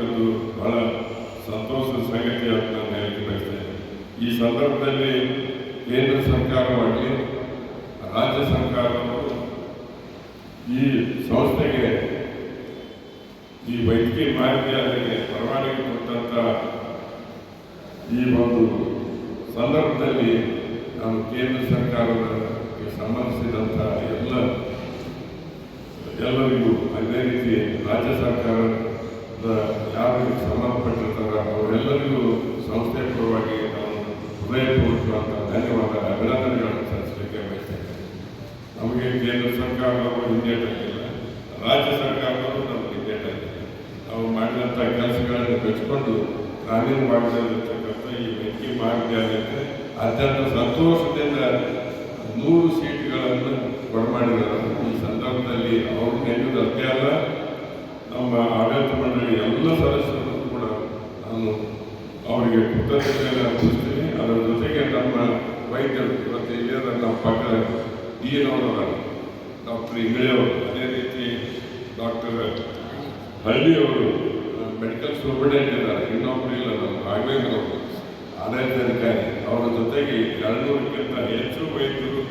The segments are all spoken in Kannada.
ಮಾಡಿರುವಂಥದ್ದು ಬಹಳ ಸಂತೋಷದ ಸಂಗತಿ ಅಂತ ನಾನು ಬಯಸ್ತೇನೆ. ಈ ಸಂದರ್ಭದಲ್ಲಿ ಕೇಂದ್ರ ಸರ್ಕಾರವಾಗಲಿ, ರಾಜ್ಯ ಸರ್ಕಾರವು ಈ ಸಂಸ್ಥೆಗೆ, ಈ ವೈದ್ಯಕೀಯ ಮಹಾವಿದ್ಯಾಲಯಕ್ಕೆ ಪರವಾನಗಿ ಕೊಟ್ಟಂತ ಈ ಒಂದು ಸಂದರ್ಭದಲ್ಲಿ ನಾನು ಕೇಂದ್ರ ಸರ್ಕಾರಕ್ಕೆ ಸಂಬಂಧಿಸಿದಂಥ ಎಲ್ಲ, ಎಲ್ಲರಿಗೂ ಅದೇ ರೀತಿ ರಾಜ್ಯ ಸರ್ಕಾರದ ಯಾರು ಇದಕ್ಕೆ ಸಂಬಂಧಪಟ್ಟಿರ್ತಾರ ಅವರೆಲ್ಲರಿಗೂ ಸಂಸ್ಥೆ ಪರವಾಗಿ ನಾವು ಹೃದಯಪೂರ್ವಕ ಧನ್ಯವಾದ ಅಭಿನಂದನೆಗಳನ್ನು ಸಲ್ಲಿಸಲಿಕ್ಕೆ ಬಯಸ್ತೇನೆ ನಮಗೆ ಕೇಂದ್ರ ಸರ್ಕಾರದವರು ಹಿಂದೇಟಾಗಿಲ್ಲ ರಾಜ್ಯ ಸರ್ಕಾರದವರು ನಮಗೆ ಹಿಂದೇಟಾಗಿಲ್ಲ ನಾವು ಮಾಡಿದಂಥ ಕೆಲಸಗಳನ್ನು ಮೆಚ್ಚಿಕೊಂಡು ಗ್ರಾಮೀಣ ಭಾಗದಲ್ಲಿರ್ತಕ್ಕಂಥ ಈ ವೈದ್ಯಕೀಯ ಮಹಾವಿದ್ಯಾಲಯಕ್ಕೆ ಅತ್ಯಂತ ಸಂತೋಷದಿಂದ ನೂರು ಸೀಟ್ಗಳನ್ನು ಕೊಡಮಾಡಿದ್ದಾರೆ ಈ ಸಂದರ್ಭದಲ್ಲಿ ಅವರು ನೆನೆಯುವುದು ಅಷ್ಟೇ ಅಲ್ಲ ನಮ್ಮ ಆಡಳಿತ ಮಂಡಳಿ ಎಲ್ಲ ಸದಸ್ಯರು ಕೂಡ ನಾನು ಅವರಿಗೆ ಕೃತಜ್ಞತೆಯನ್ನು ಅರ್ಪಿಸ್ತೀನಿ ಅದರ ಜೊತೆಗೆ ನಮ್ಮ ವೈದ್ಯರು ಇವತ್ತು ಇಲ್ಲಿಯದ ನಮ್ಮ ಪಕ್ಕ ಡಿ ಎನ್ ಡಾಕ್ಟರ್ ಇಂಗಳೆಯವರು ಅದೇ ರೀತಿ ಡಾಕ್ಟರ್ ಹಳ್ಳಿಯವರು ಮೆಡಿಕಲ್ ಸೂಪರ್ಡೆಂಟ್ ಇದ್ದಾರೆ ಇನ್ನೊಬ್ಬರು ಇಲ್ಲ ನಮ್ಮ ರಾಘವೇಂದ್ರವರು ಆಡಳಿತಾಧಿಕಾರಿ ಅವರ ಜೊತೆಗೆ ಎರಡುನೂರಕ್ಕಿಂತ ಹೆಚ್ಚು ವೈದ್ಯರು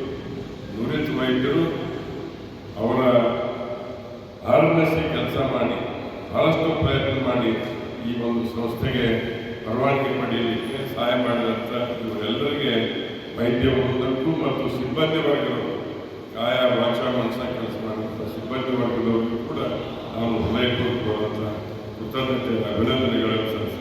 ನುರಿತ ವೈದ್ಯರು ಅವರ ಆರ್ಮಸಿ ಕೆಲಸ ಮಾಡಿ ಬಹಳಷ್ಟು ಪ್ರಯತ್ನ ಮಾಡಿ ಈ ಒಂದು ಸಂಸ್ಥೆಗೆ ಪರವಾನಗಿ ಪಡೆಯಲಿಕ್ಕೆ ಸಹಾಯ ಮಾಡಿದಂಥ ಇವರೆಲ್ಲರಿಗೆ ವೈದ್ಯ ವೃಂದಕ್ಕೂ ಮತ್ತು ಸಿಬ್ಬಂದಿ ವರ್ಗದವರು ಕಾಯ, ವಾಚ ಮನಸ ಕೆಲಸ ಮಾಡುವಂಥ ಸಿಬ್ಬಂದಿ ವರ್ಗದವರಿಗೂ ಕೂಡ ನಾನು ಹೃದಯಪೂರ್ವಕವಾದಂಥ ಕೃತಜ್ಞತೆ ಅಭಿನಂದನೆಗಳನ್ನು ಇದ್ದೇನೆ